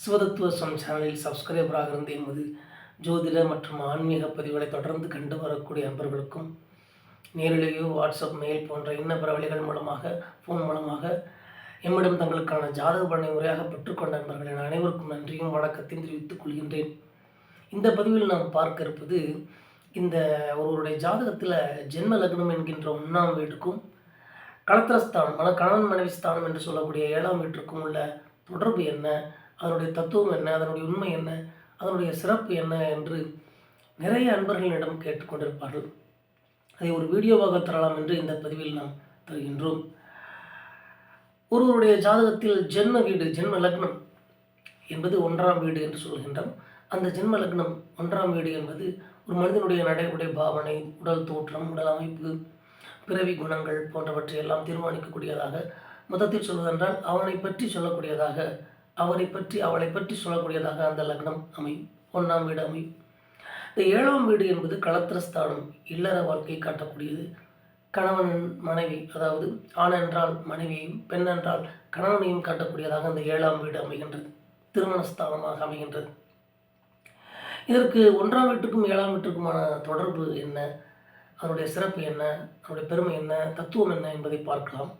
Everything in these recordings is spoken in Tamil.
சிவதத்துவ சம் சேனலில் சப்ஸ்கிரைபராக இருந்த எமது ஜோதிட மற்றும் ஆன்மீக பதிவுகளை தொடர்ந்து கண்டு வரக்கூடிய நண்பர்களுக்கும் நேரிலேயோ வாட்ஸ்அப் மெயில் போன்ற இன்ன வழிகள் மூலமாக ஃபோன் மூலமாக எம்மிடம் தங்களுக்கான ஜாதக பலனை முறையாக பெற்றுக்கொண்ட நண்பர்களின் அனைவருக்கும் நன்றியும் வணக்கத்தையும் தெரிவித்துக் கொள்கின்றேன். இந்த பதிவில் நாம் பார்க்க இருப்பது இந்த ஒருவருடைய ஜாதகத்தில் ஜென்ம லக்னம் என்கின்ற ஒன்றாம் வீட்டுக்கும் களத்திரஸ்தானம் மன கணவன் மனைவி ஸ்தானம் என்று சொல்லக்கூடிய ஏழாம் வீட்டிற்கும் உள்ள தொடர்பு என்ன? அதனுடைய தத்துவம் என்ன அதனுடைய உண்மை என்ன அதனுடைய சிறப்பு என்ன என்று நிறைய அன்பர்களிடம் கேட்டுக்கொண்டிருப்பார்கள். அதை ஒரு வீடியோவாக தரலாம் என்று இந்த பதிவில் நாம் தருகின்றோம். ஒருவருடைய ஜாதகத்தில் ஜென்ம வீடு ஜென்ம லக்னம் என்பது ஒன்றாம் வீடு என்று சொல்கின்றோம். அந்த ஜென்ம லக்னம் ஒன்றாம் வீடு என்பது ஒரு மனிதனுடைய நடைமுறை பாவனை உடல் தோற்றம் உடல் அமைப்பு பிறவி குணங்கள் போன்றவற்றை எல்லாம் தீர்மானிக்கக்கூடியதாக மொத்தத்தில் சொல்வதென்றால் அவனை பற்றி சொல்லக்கூடியதாக அவரை பற்றி அவளை பற்றி சொல்லக்கூடியதாக அந்த லக்னம் அமையும். ஒன்றாம் வீடு அமையும். இந்த ஏழாம் வீடு என்பது களத்திரஸ்தானம் இல்லற வாழ்க்கை காட்டக்கூடியது. கணவன் மனைவி அதாவது ஆண் என்றால் மனைவியையும் பெண் என்றால் கணவனையும் காட்டக்கூடியதாக அந்த ஏழாம் வீடு அமைகின்றது. திருமணஸ்தானமாக அமைகின்றது. இதற்கு ஒன்றாம் வீட்டுக்கும் ஏழாம் வீட்டுக்குமான தொடர்பு என்ன? அதனுடைய சிறப்பு என்ன? அதனுடைய பெருமை என்ன? தத்துவம் என்ன என்பதை பார்க்கலாம்.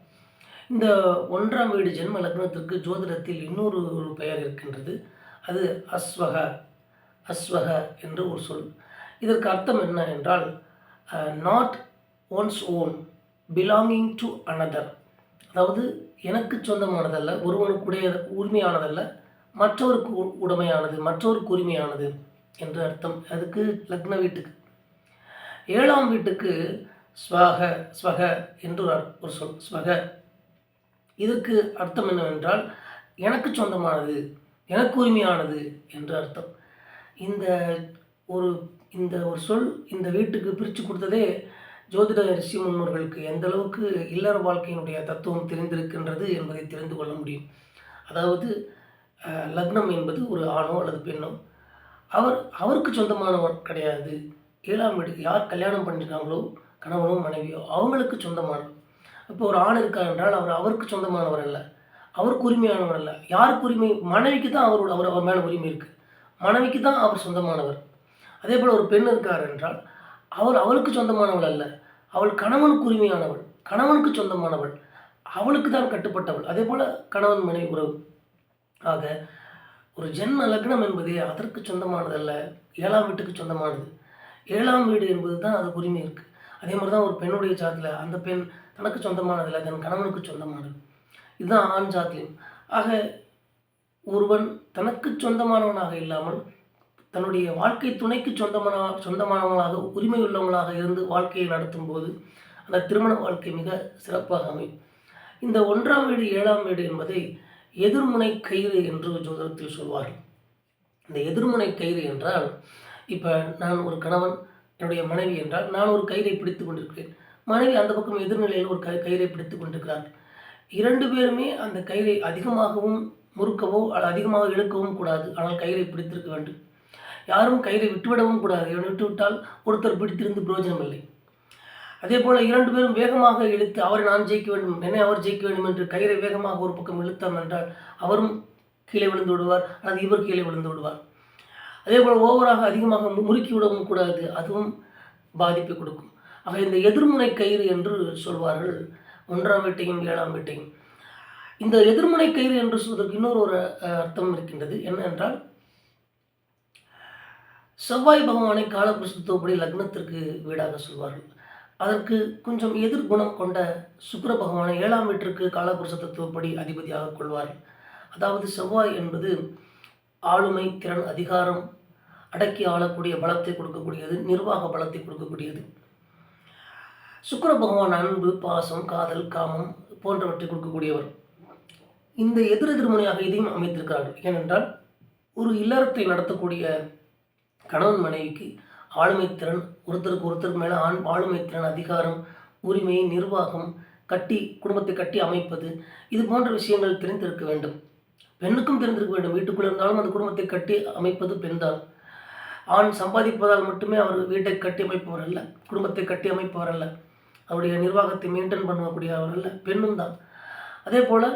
இந்த ஒன்றாம் வீடு ஜென்ம லக்னத்திற்கு ஜோதிடத்தில் இன்னொரு ஒரு பெயர் இருக்கின்றது. அது அஸ்வக அஸ்வக என்று ஒரு சொல். இதற்கு அர்த்தம் என்ன என்றால் not one's own belonging to another அதாவது எனக்கு சொந்தமானதல்ல ஒருவனுக்குடைய உரிமையானதல்ல மற்றவருக்கு உ- உடைமையானது மற்றவருக்கு உரிமையானது என்று அர்த்தம். அதுக்கு லக்ன வீட்டுக்கு. ஏழாம் வீட்டுக்கு ஸ்வக ஸ்வக என்று ஒரு அர்- ஒரு சொல். ஸ்வக. இதற்கு அர்த்தம் என்னவென்றால் எனக்கு சொந்தமானது எனக்கு உரிமையானது என்று அர்த்தம். இந்த ஒரு இந்த ஒரு சொல் இந்த வீட்டுக்கு பிரித்து கொடுத்ததே ஜோதிட ரிஷி முன்னோர்களுக்கு எந்த அளவுக்கு இல்லற வாழ்க்கையினுடைய தத்துவம் தெரிந்திருக்கின்றது என்பதை தெரிந்து கொள்ள முடியும். அதாவது லக்னம் என்பது ஒரு ஆணோ அல்லது பெண்ணோ? அவர் அவருக்கு சொந்தமானவர் கிடையாது. ஏழாம் வீடு யார் கல்யாணம் பண்ணியிருக்காங்களோ கணவனோ மனைவியோ அவங்களுக்கு சொந்தமானவர். இப்போ ஒரு ஆண் இருக்கார் என்றால் அவர் அவருக்கு சொந்தமானவர் அல்ல. அவருக்கு உரிமையானவர் அல்ல. யாருக்கு உரிமை? மனைவிக்கு தான் அவரோட அவர் அவர் மேலே உரிமை இருக்குது மனைவிக்கு தான் அவர் சொந்தமானவர். அதே போல் ஒரு பெண் இருக்கார் என்றால் அவர் அவளுக்கு சொந்தமானவள் அல்ல. அவள் கணவனுக்கு உரிமையானவள். கணவனுக்கு சொந்தமானவள். அவளுக்கு தான் கட்டுப்பட்டவள். அதே போல் கணவன் மனைவி உறவு. ஆக ஒரு ஜென்ம லக்னம் என்பது அதற்கு சொந்தமானதல்ல ஏழாம் வீட்டுக்கு சொந்தமானது. ஏழாம் வீடு என்பது தான் அது உரிமை இருக்குது அதே மாதிரி தான் ஒரு பெண்ணுடைய சாத்தில் அந்த பெண் தனக்கு சொந்தமானதில்லை தன் கணவனுக்கு சொந்தமானது. இதுதான் ஆண் ஜாத்தியம் ஆக ஒருவன் தனக்கு சொந்தமானவனாக இல்லாமல் தன்னுடைய வாழ்க்கை துணைக்கு சொந்தமான சொந்தமானவங்களாக உரிமை உள்ளவங்களாக இருந்து வாழ்க்கையை நடத்தும் போது அந்த திருமண வாழ்க்கை மிக சிறப்பாக அமையும். இந்த ஒன்றாம் வீடு ஏழாம் வீடு என்பதை எதிர்முனை கயிறு என்று ஜோதிடத்தில் சொல்வார்கள். இந்த எதிர்முனை கயிறு என்றால் இப்போ நான் ஒரு கணவன் என்னுடைய மனைவி என்றால் நான் ஒரு கயிறை பிடித்து கொண்டிருக்கிறேன். மனைவி அந்த பக்கம் எதிர்நிலையில் ஒரு கை கயிறை பிடித்து கொண்டிருக்கிறார். இரண்டு பேருமே அந்த கயிறை அதிகமாகவும் முறுக்கவோ அல்லது அதிகமாக இழுக்கவும் கூடாது. ஆனால் கயிறை பிடித்திருக்க வேண்டும். யாரும் கயிறை விட்டுவிடவும் கூடாது. விட்டுவிட்டால் ஒருத்தர் பிடித்திருந்து பிரயோஜனம் இல்லை அதே போல் இரண்டு பேரும் வேகமாக இழுத்து அவரை நான் ஜெயிக்க வேண்டும். என்னை அவர் ஜெயிக்க வேண்டும் என்று கயிறை வேகமாக ஒரு பக்கம் இழுத்தோம் என்றால் அவரும் கீழே விழுந்து விடுவார். அல்லது இவர் கீழே விழுந்து விடுவார். அதே போல் ஓவராக அதிகமாக மு- முறுக்கி விடவும் கூடாது. அதுவும் பாதிப்பை கொடுக்கும். ஆக இந்த எதிர்முனை கயிறு என்று சொல்வார்கள். ஒன்றாம் வீட்டையும் ஏழாம் வீட்டையும். இந்த எதிர்முனை கயிறு என்று சொல்வதற்கு இன்னொரு ஒரு அஹ், அர்த்தம் இருக்கின்றது. என்ன என்றால் செவ்வாய் பகவானை காலபுருஷத்துவப்படி லக்னத்திற்கு வீடாக சொல்வார்கள். அதற்கு கொஞ்சம் எதிர்குணம் கொண்ட சுக்கர பகவானை ஏழாம் வீட்டிற்கு காலபுருஷ தத்துவப்படி அதிபதியாக கொள்வார்கள். அதாவது செவ்வாய் என்பது ஆளுமை திறன் அதிகாரம் அடக்கி ஆளக்கூடிய பலத்தை கொடுக்கக்கூடியது நிர்வாக பலத்தை கொடுக்கக்கூடியது. சுக்கர பகவான் அன்பு பாசம் காதல் காமம் போன்றவற்றை கொடுக்கக்கூடியவர். இந்த எதிர் எதிர்மனையாக இதையும் அமைத்திருக்கிறார்கள். ஏனென்றால் ஒரு இல்லறத்தை நடத்தக்கூடிய கணவன் மனைவிக்கு ஆளுமை திறன் ஒருத்தருக்கு ஒருத்தருக்கு மேலே ஆண் ஆளுமை திறன் அதிகாரம் உரிமை நிர்வாகம் கட்டி குடும்பத்தை கட்டி அமைப்பது இது போன்ற விஷயங்கள் தெரிந்திருக்க வேண்டும். பெண்ணுக்கும் தெரிந்திருக்க வேண்டும். வீட்டுக்குள்ள இருந்தாலும் அந்த குடும்பத்தை கட்டி அமைப்பது பெண்தான் ஆண் சம்பாதிப்பதால் மட்டுமே அவர் வீட்டை கட்டி அமைப்பவர் அல்ல குடும்பத்தை கட்டி அமைப்பவர் அல்ல. அவருடைய நிர்வாகத்தை மெயின்டைன் பண்ணக்கூடிய அவர்கள் பெண்ணும் தான். அதே போல்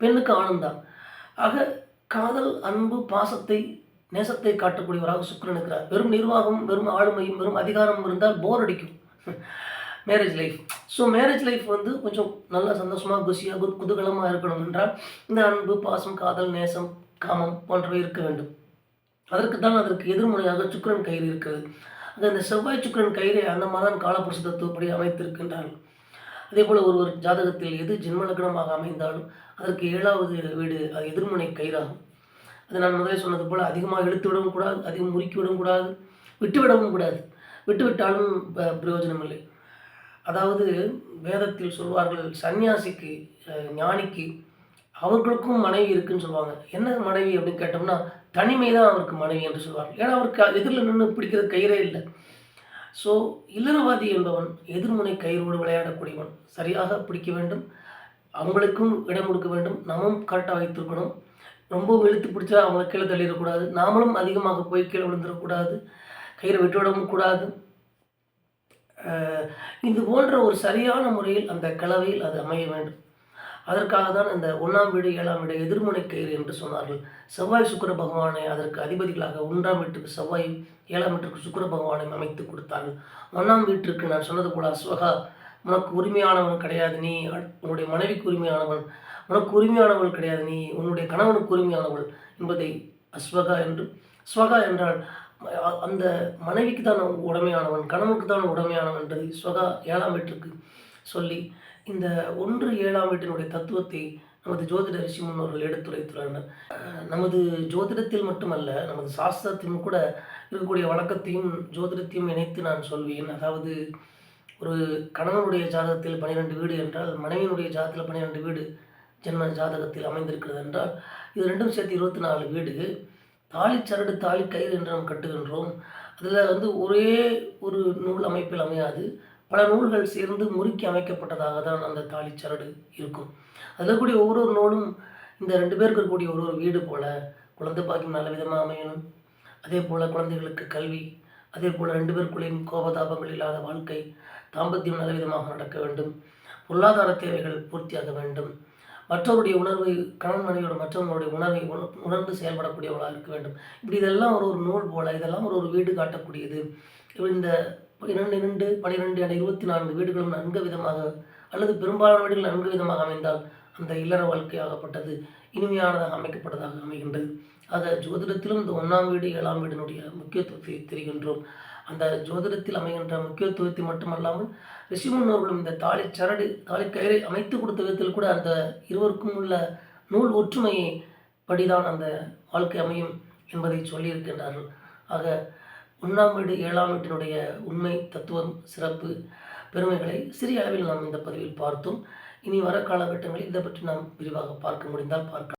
பெண்ணுக்கு ஆணும் தான். ஆக காதல் அன்பு பாசத்தை நேசத்தை காட்டக்கூடியவராக சுக்கரன் இருக்கிறார். வெறும் நிர்வாகம் வெறும் ஆளுமையும் வெறும் அதிகாரம் இருந்தால் போர் அடிக்கும். Marriage life so marriage life வந்து கொஞ்சம் நல்லா சந்தோஷமாக குசியாக குதூகலமாக இருக்கணும் என்றால் இந்த அன்பு பாசம் காதல் நேசம் காமம் போன்றவை இருக்க வேண்டும். அதற்கு தான் அதற்கு எதிர்முனையாக சுக்கரன் கயிறு இருக்கிறது. இந்த செவ்வாய் சுக்கரன் கயிறை அந்த மாதான் காலபுருஷ தத்துவப்படி அமைத்திருக்கின்றார்கள் அதே போல் ஒருவர் ஜாதகத்தில் எது ஜென்மலக்கணமாக அமைந்தாலும் அதற்கு ஏழாவது வீடு அது எதிர்முனை கயிறாகும். அது நான் முதலே சொன்னது போல் அதிகமாக இழுத்து விடவும் கூடாது அதிகம் முறுக்கி விடவும் கூடாது விட்டுவிடவும் கூடாது. விட்டுவிட்டாலும் ப- பிரயோஜனம் இல்லை அதாவது வேதத்தில் சொல்வார்கள் சன்னியாசிக்கு ஞானிக்கு அவர்களுக்கும் மனைவி இருக்குன்னு சொல்லுவாங்க என்ன மனைவி அப்படின்னு கேட்டோம்னா தனிமை தான் அவருக்கு மனைவி என்று சொல்வார்கள். ஏன்னா அவருக்கு எதிரில் நின்று பிடிக்கிறது கயிறே இல்லை. ஸோ இல்லறவாதி என்பவன் எதிர்முனை கயிறோடு விளையாடக்கூடியவன். சரியாக பிடிக்க வேண்டும். அவங்களுக்கும் இடம் கொடுக்க வேண்டும். நாமும் கரெக்டாக வைத்திருக்கணும். ரொம்ப இழுத்து பிடிச்சா அவங்கள கீழே தள்ளிடக்கூடாது. நாமளும் அதிகமாக போய் கீழே விழுந்துடக்கூடாது. கயிறை விட்டுவிடவும் கூடாது. இது போன்ற ஒரு சரியான முறையில் அந்த கலவையில் அது அமைய வேண்டும். அதற்காக தான் இந்த ஒன்றாம் வீடு ஏழாம் வீடு எதிர்முனை கயிறு என்று சொன்னார்கள். செவ்வாய் சுக்கர பகவானை அதற்கு அதிபதிகளாக ஒன்றாம் வீட்டுக்கு செவ்வாய் ஏழாம் வீட்டுக்கு சுக்கர பகவானை அமைத்து கொடுத்தார்கள். ஒன்றாம் வீட்டிற்கு நான் சொன்னது போல அஸ்வகா உனக்கு உரிமையானவன் கிடையாது நீ அ- உன்னுடைய மனைவிக்கு உரிமையானவன். உனக்கு உரிமையானவள் கிடையாது நீ உன்னுடைய கணவனுக்கு உரிமையானவள் என்பதை அஸ்வகா என்று ஸ்வகா என்றால் அந்த மனைவிக்கு தான் உடமையானவன் கணவனுக்கு தான் உடமையானவன் என்றதை ஸ்வகா ஏழாம் வீட்டிற்கு சொல்லி இந்த ஒன்று ஏழாம் வீட்டினுடைய தத்துவத்தை நமது ஜோதிட ரிஷி முன்னோர்கள் எடுத்துரைத்துள்ளனர் நமது ஜோதிடத்தில் மட்டுமல்ல நமது சாஸ்திரத்திலும் கூட இருக்கக்கூடிய வழக்கத்தையும் ஜோதிடத்தையும் இணைத்து நான் சொல்வேன். அதாவது ஒரு கணவனுடைய ஜாதகத்தில் பன்னிரெண்டு வீடு என்றால் மனைவியினுடைய ஜாதகத்தில் பன்னிரெண்டு வீடு ஜென்ம ஜாதகத்தில் அமைந்திருக்கிறது என்றால் இது ரெண்டும் சேர்த்து இருபத்தி நாலு வீடு. தாலி சரடு தாலி கயிறு என்று நாம் கட்டுகின்றோம். அதில் வந்து ஒரே ஒரு நூல் அமைப்பில் அமையாது. பல நூல்கள் சேர்ந்து முறுக்கி அமைக்கப்பட்டதாக தான் அந்த தாலி சரடு இருக்கும். அதில் கூடிய ஒவ்வொரு ஒரு நூலும் இந்த ரெண்டு பேருக்கு இருக்கக்கூடிய ஒரு ஒரு வீடு போல் குழந்தை பாக்கியம் நல்ல விதமாக அமையணும். அதே போல் குழந்தைகளுக்கு கல்வி அதே போல் ரெண்டு பேருக்குள்ளேயும் கோபதாபங்கள் இல்லாத வாழ்க்கை தாம்பத்தியம் நல்ல விதமாக நடக்க வேண்டும். பொருளாதார தேவைகள் பூர்த்தியாக வேண்டும். மற்றவருடைய உணர்வை கணவன் மனைவியோட மற்றவங்களுடைய உணர்வை உணர்ந்து செயல்படக்கூடியவர்களாக இருக்க வேண்டும். இப்படி இதெல்லாம் ஒரு ஒரு நூல் போல இதெல்லாம் ஒரு ஒரு வீடு காட்டக்கூடியது. இந்த இரண்டு இரண்டு பனிரெண்டு என இருபத்தி நான்கு வீடுகளும் நன்கு விதமாக அல்லது பெரும்பாலான வீடுகள் நன்கு விதமாக அமைந்தால் அந்த இல்லற வாழ்க்கையாகப்பட்டது இனிமையானதாக அமைக்கப்பட்டதாக அமைகின்றது. ஆக ஜோதிடத்திலும் இந்த ஒன்றாம் வீடு ஏழாம் வீடினுடைய முக்கியத்துவத்தை தெரிகின்றோம். அந்த ஜோதிடத்தில் அமைகின்ற முக்கியத்துவத்தை மட்டுமல்லாமல் ரிஷிமுன்னோர்களும் இந்த தாலி சரடு தாலி கயிறை அமைத்து கொடுத்த விதத்தில் கூட அந்த இருவருக்கும் உள்ள நூல் ஒற்றுமையை படிதான் அந்த வாழ்க்கை அமையும் என்பதை சொல்லியிருக்கின்றார்கள். ஆக ஒன்றாம் வீடு ஏழாம் வீட்டினுடைய உண்மை தத்துவம் சிறப்பு பெருமைகளை சிறிய அளவில் நாம் இந்த பதிவில் பார்த்தோம். இனி வர காலகட்டங்களில் இதை பற்றி நாம் விரிவாக பார்க்க முடிந்தால் பார்க்கலாம்.